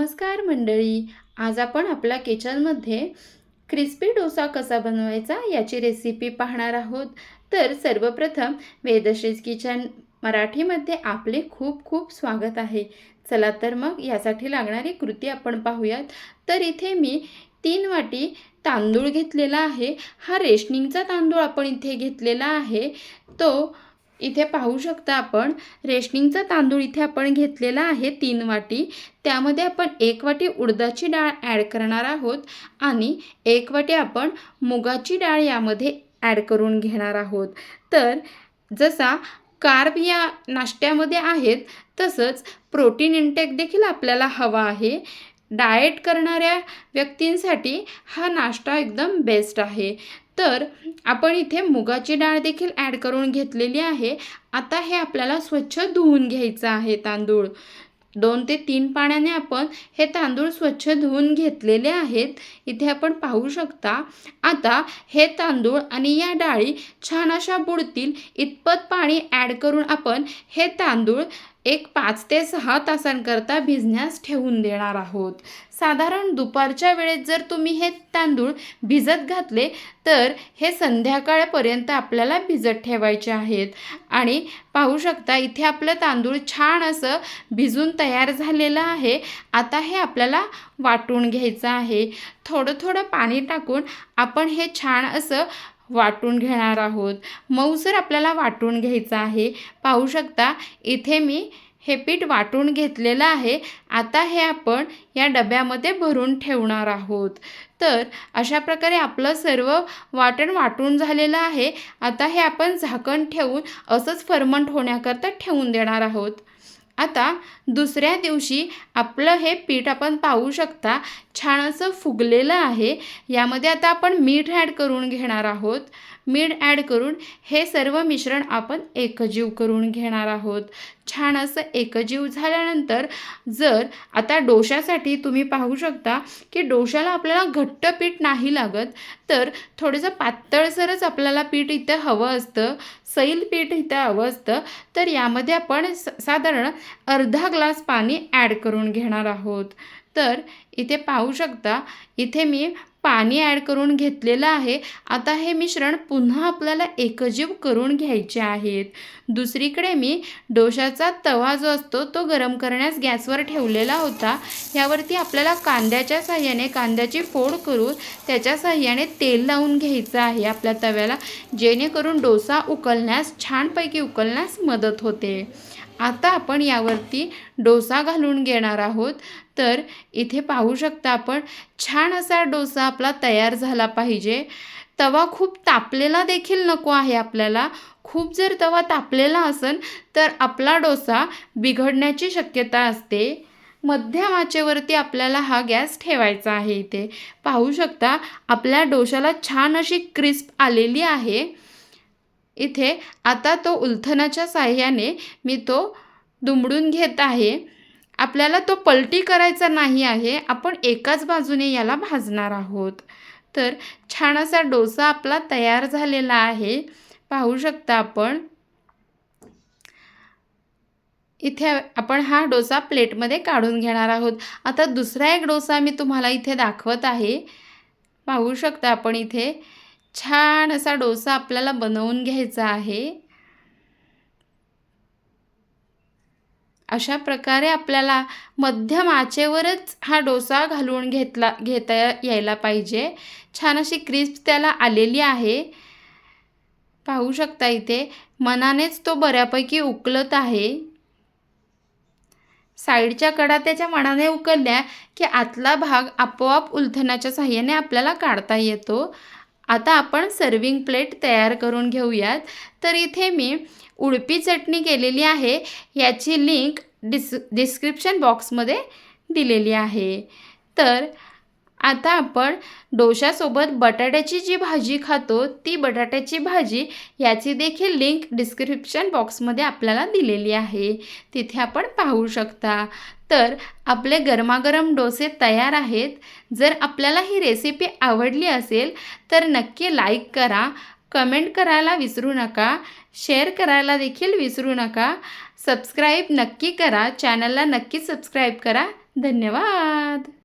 नमस्कार मंडळी. आज आपण आपल्या किचनमध्ये क्रिस्पी डोसा कसा बनवायचा याची रेसिपी पाहणार आहोत. तर सर्वप्रथम वेदश्रीज किचन मराठीमध्ये आपले खूप खूप स्वागत आहे. चला तर मग यासाठी लागणारी कृती आपण पाहूयात. तर इथे मी तीन वाटी तांदूळ घेतलेला आहे. हा रेशनिंगचा तांदूळ आपण इथे घेतलेला आहे. तो इथे पाहू शकता आपण रेशनिंगचा तांदूळ इथे आपण घेतलेला आहे तीन वाटी. त्यामध्ये आपण एक वाटी उडदाची डाळ ॲड करणार आहोत आणि एक वाटी आपण मुगाची डाळ यामध्ये ॲड करून घेणार आहोत. तर जसा कार्ब या नाश्त्यामध्ये आहेत तसंच प्रोटीन इंटेक देखील आपल्याला हवा आहे. डाएट करणाऱ्या व्यक्तींसाठी हा नाश्ता एकदम बेस्ट आहे. तर आपण इथे मुगाची डाळ देखील ॲड करून घेतलेली आहे. आता हे आपल्याला स्वच्छ धुवून घ्यायचं आहे तांदूळ. दोन ते तीन पाण्याने आपण हे तांदूळ स्वच्छ धुवून घेतलेले आहेत. इथे आपण पाहू शकता आता हे तांदूळ आणि या डाळी छान अशा बुडतील. इतपत पाणी ॲड करून आपण हे तांदूळ एक पाच ते सहा तासांकरता भिजण्यास ठेवून देणार आहोत. साधारण दुपारच्या वेळेत जर तुम्ही हे तांदूळ भिजत घातले तर हे संध्याकाळपर्यंत आपल्याला भिजत ठेवायचे आहेत. आणि पाहू शकता इथे आपलं तांदूळ छान असं भिजून तयार झालेलं आहे. आता हे आपल्याला वाटून घ्यायचं आहे. थोडं थोडं पाणी टाकून आपण हे छान असं वाटून घेणार आहोत. मऊसर आपल्याला वाटून घ्यायचं आहे पाहू शकता इथे मी हे पीठ वाटून घेतलेलं आहे. आता हे आपण या डब्यामध्ये भरून ठेवणार आहोत. तर अशा प्रकारे आपलं सर्व वाटण वाटून झालेलं आहे. आता हे आपण झाकण ठेवून असंच फर्मंट होण्याकरता ठेवून देणार आहोत. आता दुसऱ्या दिवशी आपलं हे पीठ आपण पाहू शकता. छान असं फुगलेलं आहे. यामध्ये आता आपण मीठ ॲड करून घेणार आहोत. मीठ ॲड करून हे सर्व मिश्रण आपण एकजीव करून घेणार आहोत. छान असं एकजीव झाल्यानंतर जर आता डोशासाठी तुम्ही पाहू शकता की डोशाला आपल्याला घट्ट पीठ नाही लागत तर थोडंसं पातळसरच आपल्याला पीठ इथं हवं असतं. सैल पीठ इथं हवं असतं तर यामध्ये आपण स साधारण अर्धा ग्लास पाणी ॲड करून घेणार आहोत. तर इथे पाहू शकता इथे मी पाणी ॲड करून घेतलेलं आहे. आता हे मिश्रण पुन्हा आपल्याला एकजीव करून घ्यायचे आहेत. दुसरीकडे मी डोशाचा तवा जो असतो तो गरम करण्यास गॅसवर ठेवलेला होता. यावरती आपल्याला कांद्याच्या साह्याने कांद्याची फोड करून त्याच्या साह्याने तेल लावून घ्यायचं आहे आपल्या तव्याला जेणेकरून डोसा उकलण्यास छानपैकी उकलण्यास मदत होते. आता आपण यावरती डोसा घालून घेणार आहोत. तर इथे पाहू शकता आपण छान असा डोसा आपला तयार झाला पाहिजे. तवा खूप तापलेला देखील नको आहे आपल्याला. खूप जर तवा तापलेला असेल तर आपला डोसा बिघडण्याची शक्यता असते. मध्यम आचेवरती आपल्याला हा गॅस ठेवायचा आहे इथे. पाहू शकता आपल्या डोशाला छान अशी क्रिस्प आलेली आहे. इथे आता तो उलथनाच्या साह्याने मी तो दुमडून घेत आहे. आपल्याला तो पलटी करायचा नाही आहे. आपण एकाच बाजूने याला भाजणार आहोत. तर छान असा डोसा आपला तयार झालेला आहे. पाहू शकता आपण. इथे आपण हा डोसा प्लेटमध्ये काढून घेणार आहोत. आता दुसरा एक डोसा मी तुम्हाला इथे दाखवत आहे. पाहू शकता आपण इथे. छान असा डोसा आपल्याला बनवून घ्यायचा आहे. अशा प्रकारे आपल्याला मध्यम आचेवरच हा डोसा घालून घेतला घेता यायला पाहिजे. छान अशी क्रिस्प त्याला आलेली आहे. पाहू शकता इथे मनानेच तो बऱ्यापैकी उकलत आहे. साईडच्या कडा त्याच्या मनाने उकलल्या की आतला भाग आपोआप उलथण्याच्या साह्याने आपल्याला काढता येतो. आता आपण सर्विंग प्लेट तयार करून घेऊयात. तर इथे मी उडपी चटणी केलेली आहे. याची लिंक डिस डिस्क्रिप्शन बॉक्समध्ये दिलेली आहे. तर आता आपण डोशासोबत बटाट्याची जी भाजी खातो ती बटाट्याची भाजी याची देखील लिंक डिस्क्रिप्शन बॉक्समध्ये आपल्याला दिलेली आहे. तिथे आपण पाहू शकता. तर आपले गरमागरम डोसे तयार आहेत. जर आपल्याला ही रेसिपी आवडली असेल तर नक्की लाईक करा कमेंट करायला विसरू नका शेअर करायला देखील विसरू नका. सबस्क्राईब नक्की करा चॅनलला नक्की सबस्क्राईब करा. धन्यवाद धन्यवाद!